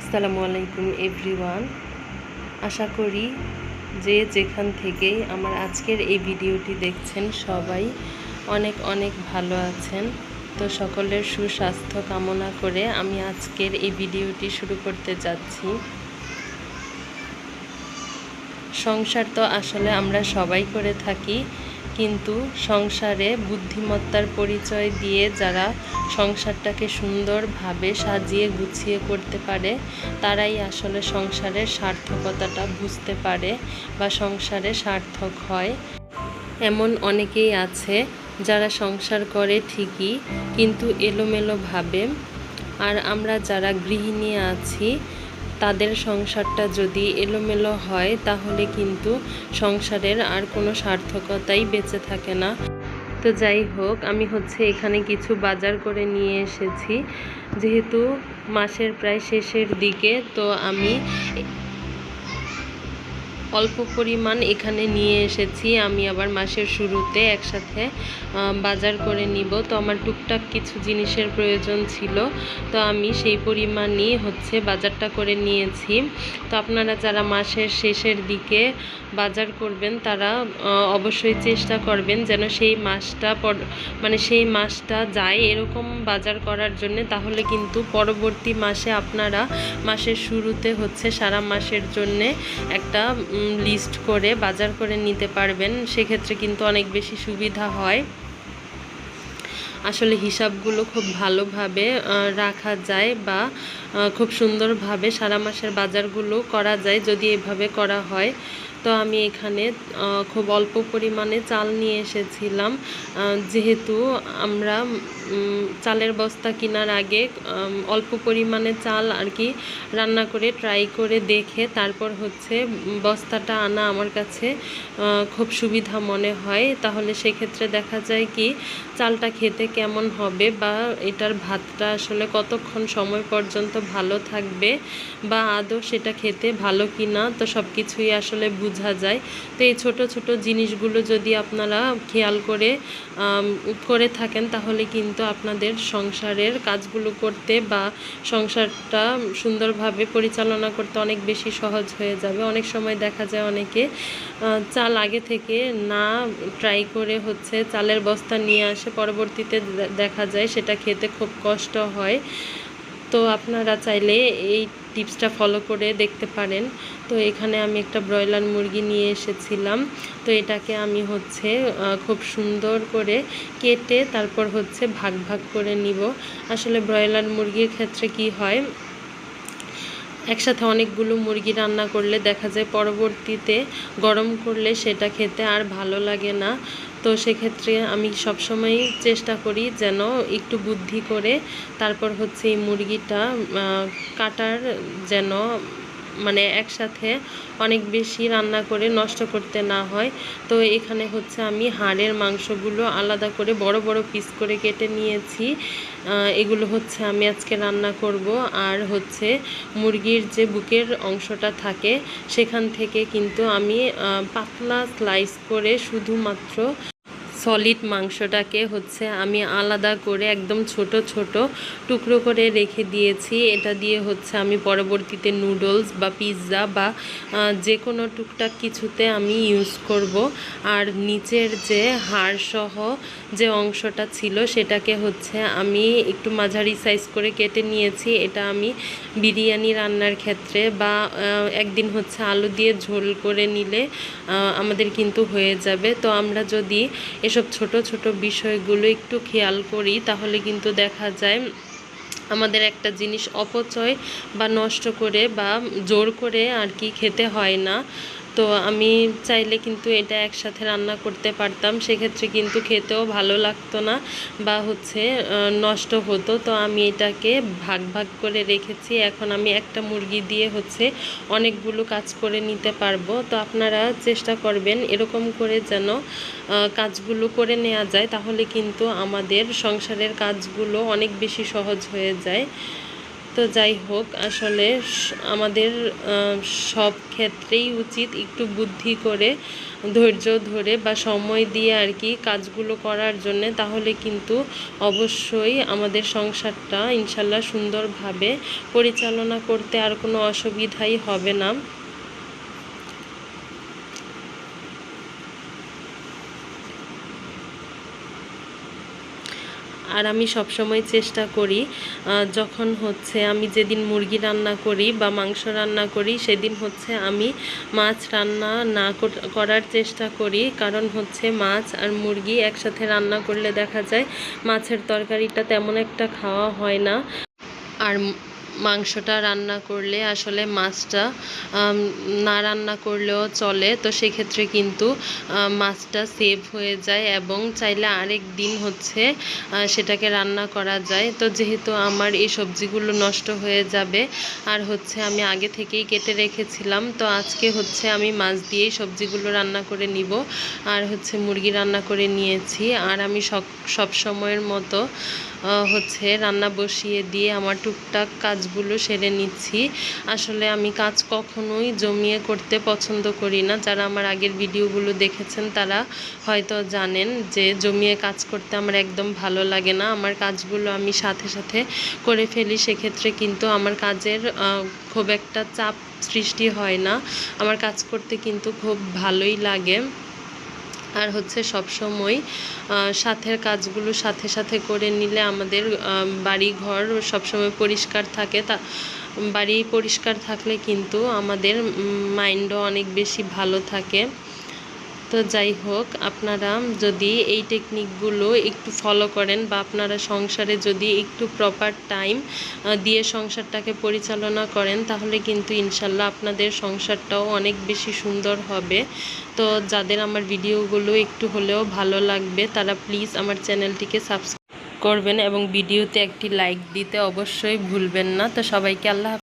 আসসালামু আলাইকুম, এভরিওয়ান। আশা করি যে যেখান থেকেই আমার আজকের এই ভিডিওটি দেখছেন সবাই অনেক অনেক ভালো আছেন। তো সকলের সুস্বাস্থ্য কামনা করে আমি আজকের এই ভিডিওটি শুরু করতে যাচ্ছি। সংসার তো আসলে আমরা সবাই করে থাকি কিন্তু সংসারে বুদ্ধিমত্তার পরিচয় দিয়ে যারা সংসারটাকে সুন্দরভাবে সাজিয়ে গুছিয়ে করতে পারে, তারাই আসলে সংসারের সার্থকতাটা বুঝতে পারে বা সংসারে সার্থক হয়। এমন অনেকেই আছে যারা সংসার করে ঠিকই, কিন্তু এলোমেলোভাবে। আর আমরা যারা গৃহিণী আছি তাদের সংসারটা যদি এলোমেলো হয়, তাহলে কিন্তু সংসারের আর কোনো সার্থকতাই বেঁচে থাকে না। তো যাই হোক, আমি হচ্ছে এখানে কিছু বাজার করে নিয়ে এসেছি। যেহেতু মাসের প্রায় শেষের দিকে, তো আমি অল্প পরিমাণ এখানে নিয়ে এসেছি। আমি আবার মাসের শুরুতে একসাথে বাজার করে নিব। তো আমার টুকটাক কিছু জিনিসের প্রয়োজন ছিল। তো আমি সেই পরিমাণই হচ্ছে বাজারটা করে নিয়েছি। তো আপনারা যারা মাসের শেষের দিকে বাজার করবেন, তারা অবশ্যই চেষ্টা করবেন যেন সেই মাসটা মানে সেই মাসটা যায় এরকম বাজার করার জন্য। তাহলে কিন্তু পরবর্তী মাসে আপনারা মাসের শুরুতে হচ্ছে সারা মাসের জন্যে একটা লিস্ট করে, বাজার করে নিতে পারবেন। সেক্ষেত্রে কিন্তু অনেক বেশি সুবিধা হয়। আসলে হিসাবগুলো খুব ভালোভাবে রাখা যায় বা খুব সুন্দরভাবে সারা মাসের বাজারগুলো করা যায়। যদি এভাবে করা হয় তো আমি এখানে খুব অল্প পরিমাণে চাল নিয়ে এসেছিলাম। যেহেতু আমরা চালের বস্তা কেনার আগে অল্প পরিমাণে চাল আর কি রান্না করে ট্রাই করে দেখে তারপর হচ্ছে বস্তাটা আনা আমার কাছে খুব সুবিধা মনে হয়। তাহলে সেক্ষেত্রে দেখা যায় কি, চালটা খেতে কেমন হবে বা এটার ভাতটা আসলে কতক্ষণ সময় পর্যন্ত ভালো থাকবে বা আদৌ সেটা খেতে ভালো কি না তো সব কিছুই আসলে বোঝা যায়। তো এই ছোট ছোট জিনিসগুলো যদি আপনারা খেয়াল করে করে থাকেন, তাহলে কিন্তু আপনাদের সংসারের কাজগুলো করতে বা সংসারটা সুন্দরভাবে পরিচালনা করতে অনেক বেশি সহজ হয়ে যাবে। অনেক সময় দেখা যায় অনেকে চাল আগে থেকে না ট্রাই করে হচ্ছে চালের বস্তা নিয়ে আসে, পরবর্তীতে দেখা যায় সেটা খেতে খুব কষ্ট হয়। তো আপনারা চাইলে এই টিপসটা ফলো করে দেখতে পারেন। তো এখানে আমি একটা ব্রয়লার মুরগি নিয়ে এসেছিলাম। তো এটাকে আমি হচ্ছে খুব সুন্দর করে কেটে তারপর হচ্ছে ভাগ ভাগ করে নিব। আসলে ব্রয়লার মুরগির ক্ষেত্রে কি হয় একসাথে অনেকগুলো মুরগি রান্না করলে দেখা যায় পরবর্তীতে গরম করলে সেটা খেতে আর ভালো লাগে না। তো সেক্ষেত্রে আমি সবসময় চেষ্টা করি যেন একটু বুদ্ধি করে তারপর হচ্ছে এই মুরগিটা কাটার যেন মানে একসাথে অনেক বেশি রান্না করে নষ্ট করতে না হয়। তো এখানে হচ্ছে আমি হাড়ের মাংসগুলো আলাদা করে বড় বড় পিস করে কেটে নিয়েছি। এগুলো হচ্ছে আমি আজকে রান্না করব। আর হচ্ছে মুরগির যে বুকের অংশটা থাকে, সেখান থেকে কিন্তু আমি পাতলা স্লাইস করে শুধুমাত্র সলিড মাংসটাকে হচ্ছে আমি আলাদা করে একদম ছোট ছোট টুকরো করে রেখে দিয়েছি। এটা দিয়ে হচ্ছে আমি পরবর্তীতে নুডলস বা পিৎজা বা যে কোনো টুকটাক কিছুতে আমি ইউজ করব। আর নিচের যে হাড়সহ যে অংশটা ছিল সেটাকে হচ্ছে আমি একটু মাঝারি সাইজ করে কেটে নিয়েছি। এটা আমি বিরিয়ানি রান্নার ক্ষেত্রে বা একদিন হচ্ছে আলু দিয়ে ঝোল করে নিলে আমাদের কিন্তু হয়ে যাবে। তো আমরা যদি এসব ছোট ছোট বিষয়গুলো একটু খেয়াল করি, তাহলে কিন্তু দেখা যায় আমাদের একটা জিনিস অপচয় বা নষ্ট করে বা জোর করে আর কি খেতে হয় না। তো আমি চাইলে কিন্তু এটা একসাথে রান্না করতে পারতাম। সেক্ষেত্রে কিন্তু খেতেও ভালো লাগতো না বা হচ্ছে নষ্ট হতো। তো আমি এটাকে ভাগ ভাগ করে রেখেছি। এখন আমি একটা মুরগি দিয়ে হচ্ছে অনেকগুলো কাজ করে নিতে পারব। তো আপনারা চেষ্টা করবেন এরকম করে যেন কাজগুলো করে নেওয়া যায়। তাহলে কিন্তু আমাদের সংসারের কাজগুলো অনেক বেশি সহজ হয়ে যায়। তো যাই হোক, আসলে আমাদের সব ক্ষেত্রেই উচিত একটু বুদ্ধি করে, ধৈর্য ধরে বা সময় দিয়ে আর কি কাজগুলো করার জন্য। তাহলে কিন্তু অবশ্যই আমাদের সংসারটা ইনশাল্লাহ সুন্দরভাবে পরিচালনা করতে আর কোনো অসুবিধাই হবে না। আর আমি সবসময় চেষ্টা করি যখন হচ্ছে আমি যেদিন মুরগি রান্না করি বা মাংস রান্না করি, সেদিন হচ্ছে আমি মাছ রান্না না করার চেষ্টা করি। কারণ হচ্ছে মাছ আর মুরগি একসাথে রান্না করলে দেখা যায় মাছের তরকারিটা তেমন একটা খাওয়া হয় না। আর মাংসটা রান্না করলে আসলে মাছটা না রান্না করলেও চলে। তো সেক্ষেত্রে কিন্তু মাছটা সেভ হয়ে যায় এবং চাইলে আরেক দিন হচ্ছে সেটাকে রান্না করা যায়। তো যেহেতু আমার এই সবজিগুলো নষ্ট হয়ে যাবে, আর হচ্ছে আমি আগে থেকেই কেটে রেখেছিলাম, তো আজকে হচ্ছে আমি মাছ দিয়েই সবজিগুলো রান্না করে নিব, আর হচ্ছে মুরগি রান্না করে নিয়েছি। আর আমি সব সময়ের মতো হচ্ছে রান্না বসিয়ে দিয়ে আমার টুকটাক কাজগুলো সেরে নিচ্ছি। আসলে আমি কাজ কখনোই জমিয়ে করতে পছন্দ করি না। যারা আমার আগের ভিডিওগুলো দেখেছেন তারা হয়তো জানেন যে জমিয়ে কাজ করতে আমার একদম ভালো লাগে না। আমার কাজগুলো আমি সাথে সাথে করে ফেলি, সেক্ষেত্রে কিন্তু আমার কাজের খুব একটা চাপ সৃষ্টি হয় না। আমার কাজ করতে কিন্তু খুব ভালোই লাগে। আর হচ্ছে সব সময় সাথের কাজগুলো সাথে সাথে করে নিলে আমাদের বাড়ি ঘর সবসময় পরিষ্কার থাকে। তা, বাড়ি পরিষ্কার থাকলে কিন্তু আমাদের মাইন্ডও অনেক বেশি ভালো থাকে। তো যাই হোক, আপনারা যদি এই টেকনিকগুলো একটু ফলো করেন বা আপনারা সংসারে যদি একটু প্রপার টাইম দিয়ে সংসারটাকে পরিচালনা করেন, তাহলে কিন্তু ইনশাল্লাহ আপনাদের সংসারটাও অনেক বেশি সুন্দর হবে তো যাদের আমার ভিডিওগুলো একটু হলেও ভালো লাগবে, তারা প্লিজ আমার চ্যানেলটিকে সাবস্ক্রাইব করবেন এবং ভিডিওতে একটি লাইক দিতে অবশ্যই ভুলবেন না তো সবাইকে আল্লাহ।